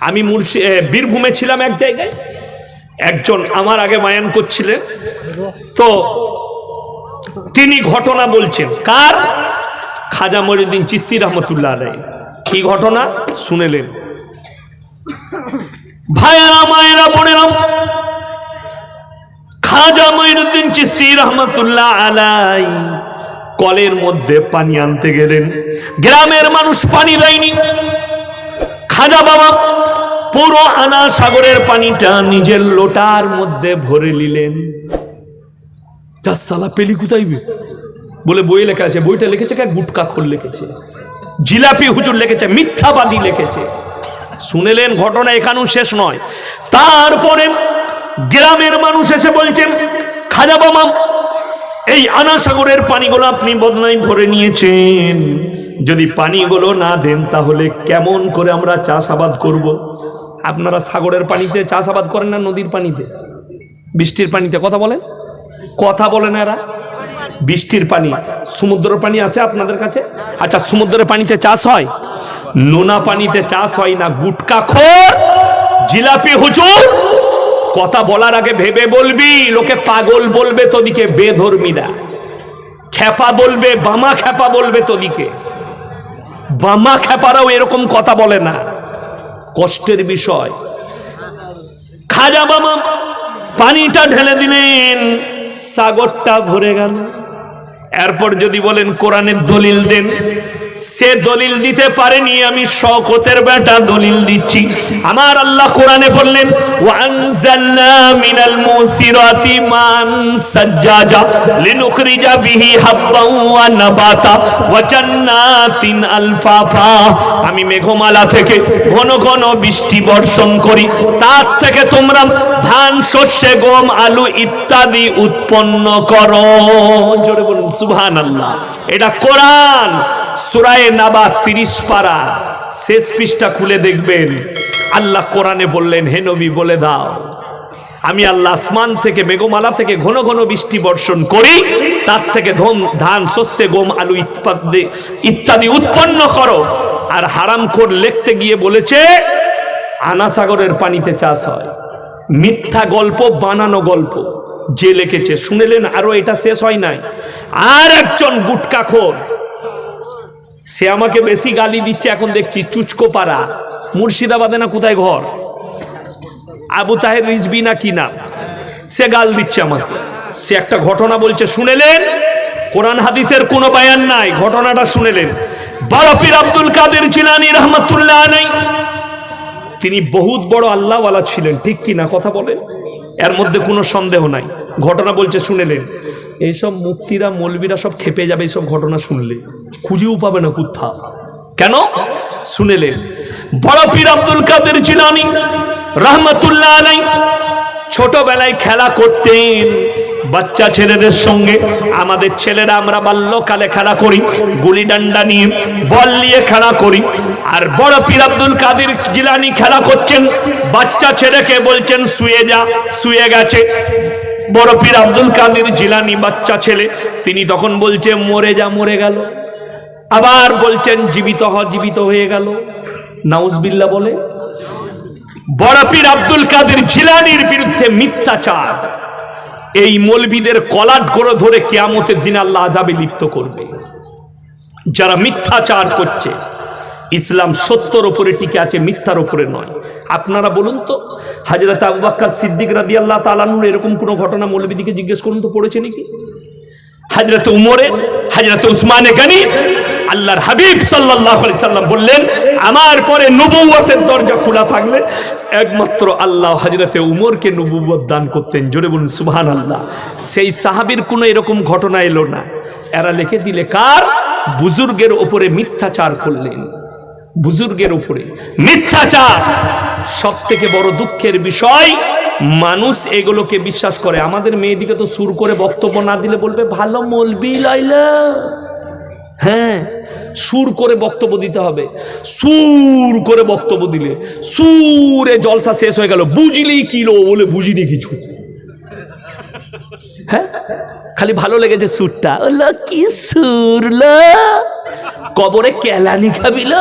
আমি মুর্শি বীরভূমে ছিলাম এক জায়গায়। একজন আমার আগে মায়ান করছিলেন। তো তিনি ঘটনা বলছেন। কার? খাজা মরিউদ্দিন চিস্তি রহমতুল্লাহ আলাই কি ঘটনা? শুনেলেন। ভাইয়েরা, মায়েরা বোনেরাম খাজা মঈনুদ্দিন চিস্তি রহমতুল্লাহ আলাই কলের মধ্যে পানি আনতে গেলেন। গ্রামের মানুষ পানি দেয়নি। খাজা বাবা, পুরো আনা সাগরের পানিটা নিজের লোটার মধ্যে ভরে নিলেন। যা সালা পেলি কোথায় বে? বলে বই লেখা আছে, বইটা লিখেছে কে? গুটকা খোল লিখেছে, জিলাপি হুজুর লিখেছে মিথ্যাবাদী লিখেছে। শুনেলেন ঘটনা এখানেও শেষ নয়। তারপরে গ্রামের মানুষ এসে বলছেন খাজা বাবা, এই আনা সাগরের পানিগুলো আপনি বদনাই ভরে নিয়েছেন। যদি পানিগুলো না দেন তাহলে কেমন করে আমরা চাষাবাদ করব। আপনারা সাগরের পানিতে চাষাবাদ করেন না নদীর পানিতে? বৃষ্টির পানিতে কথা বলেন। কথা বলেন এরা। বৃষ্টির পানি। সমুদ্রের পানি আছে আপনাদের কাছে? আচ্ছা সমুদ্রের পানিতে চাষ হয়? নোনা পানিতে চাষ হয় না। গুটকা খোর, জিলাপি হুজুর, কথা বলার আগে ভেবে বলবি, লোকে পাগল বলবে তোদিকে, বেধর্মীরা। খ্যাপা বলবে, বামা খ্যাপা বলবে তোদিকে। বামা খেপারাও এরকম কথা বলে না। কষ্টের বিষয়। খাজা বামা, পানিটা ঢেলে দিলেন, সাগরটা ভরে গেল। এরপর যদি বলেন কোরআনের দলিল দেন সে দলিল দিতে পারেনি, আমি শকতের বেটা দলিল দিচ্ছি। আমার আল্লাহ কোরআনে বললেন, ওয়ানজালনা মিনাল মুসিরাতি মান সাজ্জাজা, লিনুখরিজা বিহি হাব্বান ওয়া নাবাতা, ওয়া জান্নাতিন আলফাফা। আমি মেঘমালা থেকে ঘন ঘন বৃষ্টি বর্ষণ করি। তার থেকে তোমরা ধান শস্যে গম, আলু ইত্যাদি উৎপন্ন করো। জোরে বলুন, সুবহানাল্লাহ। এটা কোরআন। সুরায়ে নাবা তিরিশ পারা শেষ পৃষ্ঠা খুলে দেখবেন। আল্লাহ কোরআনে বললেন, হে নবী, বলে দাও। আমি আল্লাহ আসমান থেকে মেঘমালা থেকে ঘন ঘন বৃষ্টি বর্ষণ করি। তার থেকে ধম ধান, শস্যে, গম, আলু ইত্যাদি ইত্যাদি উৎপন্ন করো। আর হারাম খোর লিখতে গিয়ে বলেছে আনা সাগরের পানিতে চাষ হয়। মিথ্যা গল্প, বানানো গল্প। যে লিখেছে, শুনেলেন, আরও এটা শেষ হয় নাই। আর একজন গুটকা খোর সে আমাকে বেশি গালি দিচ্ছে, এখন দেখছি চুচকো পাড়া। মুর্শিদাবাদে না কোথায় ঘর? আবু তাহের রিজবি না কি নাম সে গাল দিচ্ছে আমাকে। সে একটা ঘটনা বলছে, শুনেলেন? কোরআন হাদিসের কোনো বায়ান নাই, ঘটনাটা শুনেলেন। বারফির আব্দুল কাদের জিলানি রহমতুল্লাহ নাই তিনি বহুত বড় আল্লাহওয়ালা ছিলেন, ঠিক কি না? কথা বলেন। এর মধ্যে কোনো সন্দেহ নাই। ঘটনা বলছে, শুনেলেন। এইসব মুক্তিরা, মৌলবীরা সব খেপে যাবে, এইসব ঘটনা শুনলে। খুঁজেও পাবে না কোথা কেন? শুনেলেন। বড় পীর আব্দুল কাদের জিলানি রহমতুল্লাহ আলাই ছোটবেলায় খেলা করতেন। বাচ্চা ছেলেদের সঙ্গে, আমাদের ছেলেরা আমরা বাল্যকালে খেলা করি, গুলি ডান্ডা নিয়ে বল নিয়ে খেলা করি। আর বড় পীর আব্দুল কাদের জিলানি খেলা করছেন, বাচ্চা ছেলেকে বলছেন, শুয়ে যা, শুয়ে গেছে। বড় পীর আব্দুল কাদের জিলানি বাচ্চা ছেলে, তিনি তখন বলছে, মরে যা, মরে গেল। আবার বলছেন, জীবিত হ, জীবিত হয়ে গেল। নাউজবিল্লা বলে। বড় পীর আব্দুল কাদের জিলানির বিরুদ্ধে মিথ্যাচার। এই মলবিদের কলাট করে ধরে কেয়ামতের দিন আল্লাহ আজাবে লিপ্ত করবে। যারা মিথ্যাচার করছে, ইসলাম সত্যর ওপরে টিকে আছে, মিথ্যার ওপরে নয়। আপনারা বলুন তো, হাজরত আবু বাক্কার সিদ্দিক রাদি আল্লাহ তালানুর এরকম কোনো ঘটনা মৌলবিদিকে জিজ্ঞেস করুন তো পড়েছে নাকি? হাজরত উমরে হাজরত উসমানে গানি আল্লাহর হাবিব আলাইহি সাল্লাম বললেন, আমার পরে নবুয়তের দরজা খোলা থাকলে একমাত্র আল্লাহ হজরতে উমরকে নবুবত দান করতেন। জোরে বলুন সুহান আল্লাহ সেই সাহাবীর কোনো এরকম ঘটনা এলো না। এরা লিখে দিলে, কার? বুজুর্গের ওপরে মিথ্যাচার করলেন। বুজুর্গের উপরে মিথ্যাচার। সব থেকে বড় দুঃখের বিষয়, মানুষ এগুলোকে বিশ্বাস করে। আমাদের মেয়েদিকে তো সুর করে বক্তব্য না দিলে বলবে, ভালো মলবি লাইলা। হ্যাঁ। সুর করে বক্তব্য দিতে হবে। সুর করে বক্তব্য দিলে। সুরে জলসা শেষ হয়ে গেল। বুঝলি কিলো বলে, বুঝিনি কিছু। হ্যাঁ? খালি ভালো লেগেছে সুরটা। কি সুর? কবরে কেলানি খাবিল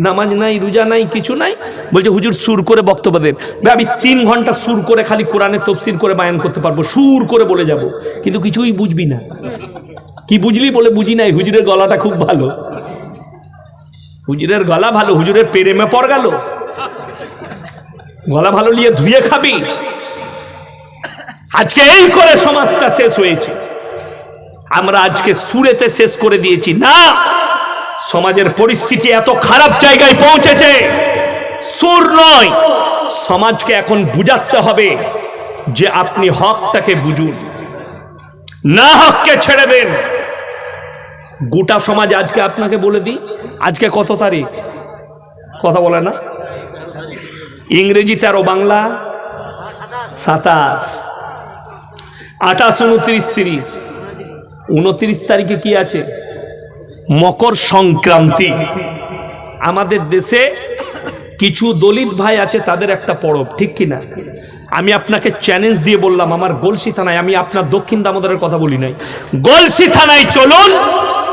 নামাজ নাই, রোজা নাই, কিছু নাই। বলছে, হুজুর, সুর করে বক্তব্য দেন। আমি তিন ঘণ্টা সুর করে খালি কোরআনের তফসির করে বায়ান করতে পারব। সুর করে বলে যাব। কিন্তু কিছুই বুঝবি না। কি বুঝলি বলে বুঝি নাই? হুজুরের গলাটা খুব ভালো। হুজুরের গলা ভালো, হুজুরের প্রেমে পর গেল। গলা ভালো নিয়ে ধুয়ে খাবি। আজকে এই করে সমাজটা শেষ হয়েছে। আমরা আজকে সুরেতে শেষ করে দিয়েছি। না, সমাজের পরিস্থিতি এত খারাপ জায়গায় পৌঁছেছে। সুর নয়, সমাজকে এখন বুঝাতে হবে যে আপনি হকটাকে বুঝুন। না হককে ছেড়ে দেন। গোটা সমাজ আজকে আপনাকে বলে দিই, আজকে কত তারিখ? কথা বলে না। ইংরেজি তেরো, বাংলা সাতাশ। আঠাশ, উনত্রিশ, তিরিশ। উনত্রিশ তারিখে কি আছে? মকর সংক্রান্তি। আমাদের দেশে কিছু দলিত ভাই আছে, তাদের একটা পরব, ঠিক কি না? আমি আপনাকে চ্যালেঞ্জ দিয়ে বললাম, আমার গলসি থানায়, আমি আপনার দক্ষিণ দামোদরের কথা বলি নাই। গলসি থানায় চলুন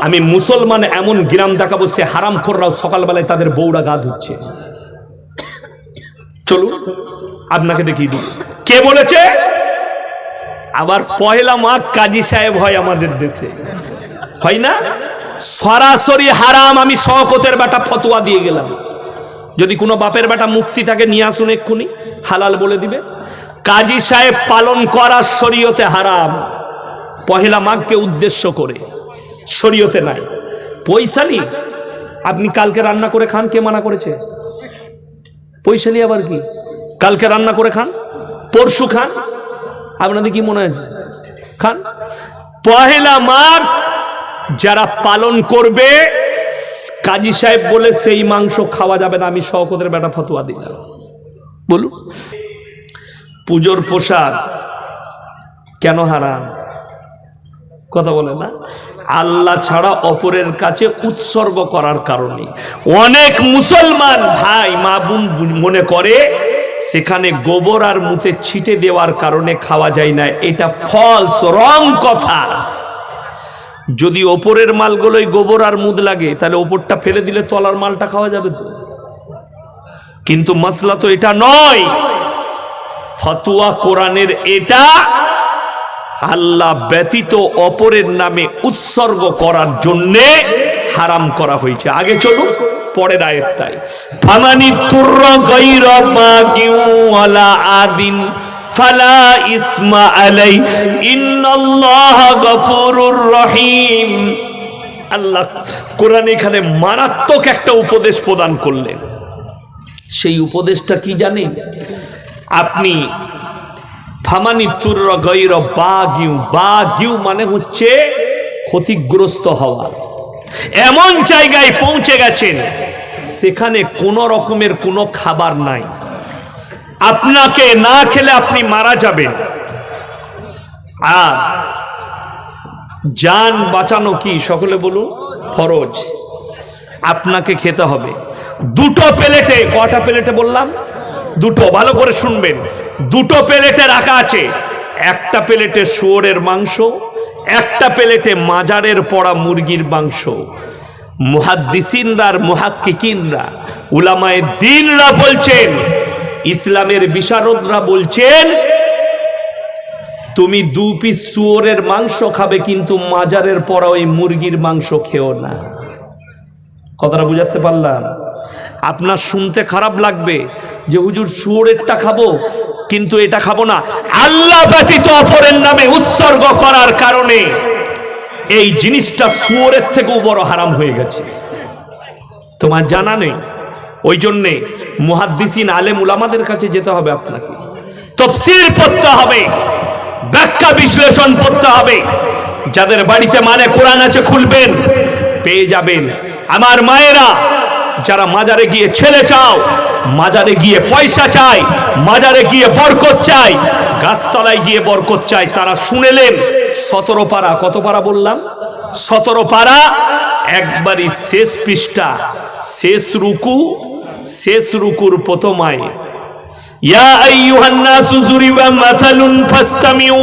আমি মুসলমান এমন গ্রাম দেখাবো, সে হারাম খোররাও সকালবেলায় তাদের বউরা গা ধুচ্ছে। চলুন, আপনাকে দেখিয়ে দিই। কে বলেছে? আবার পয়লা মাঘ কাজী সাহেব হয় আমাদের দেশে। হয় না? সরাসরি হারাম, আমি শওকতের বেটা ফতোয়া দিয়ে গেলাম। যদি কোনো বাপের বেটা মুক্তি থাকে, নিয়ে আসুন এক্ষুনি, হালাল বলে দিবে। কাজী সাহেব পালন করা শরীয়তে হারাম। পহেলা মাঘকে উদ্দেশ্য করে। শরীয়তে নাই। পয়সালি আপনি কালকে রান্না করে খান, কে মানা করেছে? পয়সালি আবার কি? কালকে রান্না করে খান, পরশু খান, আপনাদের কি মনে আছে? খান। পহেলা মাঘ যারা পালন করবে, কাজী সাহেব বলে সেই মাংস খাওয়া যাবে না, আমি শওকতের বেটা ফতোয়া দিলাম। বলুন। পুজোর পোশাক কেন হারাম? কথা বলে না। আল্লাহ ছাড়া অপরের কাছে উৎসর্গ করার কারণে। অনেক মুসলমান ভাই, মা বোন মনে করে, সেখানে গোবর আর মুতে ছিটে দেওয়ার কারণে খাওয়া যায় না। এটা ফলস রং কথা। যদি ওপরের মালগুলোই গোবর আর মুদ লাগে, তাহলে ওপরটা ফেলে দিলে তলার মালটা খাওয়া যাবে তো। কিন্তু মশলা তো এটা নয়। ফতুয়া কোরআনের এটা আল্লাহ ব্যতীত অপরের নামে উৎসর্গ করার জন্যে হারাম করা হয়েছে। আগে চলুন, পরের আয়াতটাই ফামানি তুর্র গায়র মাগিউ ওয়ালা আদিন, ফালা ইসমা আলাই, ইন্নাল্লাহ গফুরুর রহিম। আল্লাহ কোরআন এখানে মারাত্মক একটা উপদেশ প্রদান করলেন। সেই উপদেশটা কি জানেন? আপনি ফামানি তুর্র গৈর বা গিউ বা গিউ মানে হচ্ছে ক্ষতিগ্রস্ত হওয়া। এমন জায়গায় পৌঁছে গেছেন, সেখানে কোনো রকমের কোনো খাবার নাই। আপনাকে না খেলে আপনি মারা যাবেন। আর যান বাঁচানো কি? সকলে বলুন, ফরজ। আপনাকে খেতে হবে। দুটো প্লেটে, কটা প্লেটে বললাম? দুটো, ভালো করে শুনবেন। দুটো প্লেটে রাখা আছে। একটা প্লেটে শুয়োরের মাংস, একটা প্লেটে মাজারের পড়া মুরগির মাংস। মুহাদ্দিসিনরা আর মুহাক্কিকিনরা, উলামায়ে দিনরা বলছেন, ইসলামের বিশারদরা বলছেন, তুমি দু পিস শুয়োরের মাংস খাবে, কিন্তু মাজারের পড়া ওই মুরগির মাংস খেও না। কথাটা বুঝাতে পারলাম? আপনার শুনতে খারাপ লাগবে যে, হুজুর, শুয়োরেরটা খাব কিন্তু এটা খাব না। আল্লাহ ব্যতীত অপরের নামে উৎসর্গ করার কারণে এই জিনিসটা শুয়োরের থেকেও বড় হারাম হয়ে গেছে। তোমার জানা নেই? ওই জন্যে মুহাদ্দিসিন আলেম উলামাদের কাছে যেতে হবে আপনাকে। তফসির পড়তে হবে, ব্যাখ্যা বিশ্লেষণ করতে হবে। যাদের বাড়িতে মানে কোরআন আছে খুলবেন, পেয়ে যাবেন। আমার মায়েরা যারা মাজারে গিয়ে ছেলে চাও, মাজারে গিয়ে পয়সা চাই, মাজারে গিয়ে বরকত চাই, গাছতলায় গিয়ে বরকত চাই, তারা শুনেলেন, সতেরো পাড়া, কত পাড়া বললাম? সতেরো পাড়া, একবারই শেষ পৃষ্ঠা, শেষ রুকু, শেষ রুকুর প্রথমায় ইয়া আইয়ুহান যুরিবা মাথালুন ফাসতামিউ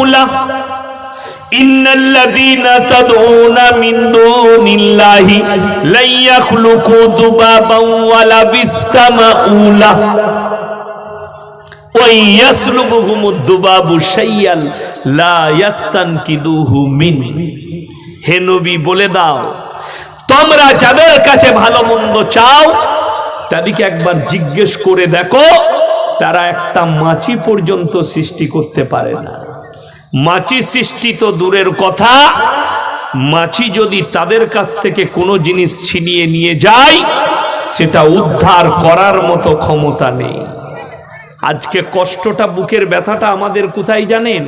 বলে দাও, তোমরা যাদের কাছে ভালো মন্দ চাও, তাদেরকে একবার জিজ্ঞেস করে দেখো, তারা একটা মাছি পর্যন্ত সৃষ্টি করতে পারে না। মাছি সৃষ্টি তো দূরের কথা মাছি যদি তাদের কাছ থেকে কোনো জিনিস ছিনিয়ে নিয়ে যায়, সেটা উদ্ধার করার মতো ক্ষমতা নেই। আজকে কষ্টটা, বুকের ব্যথাটা আমাদের কোথায় জানেন?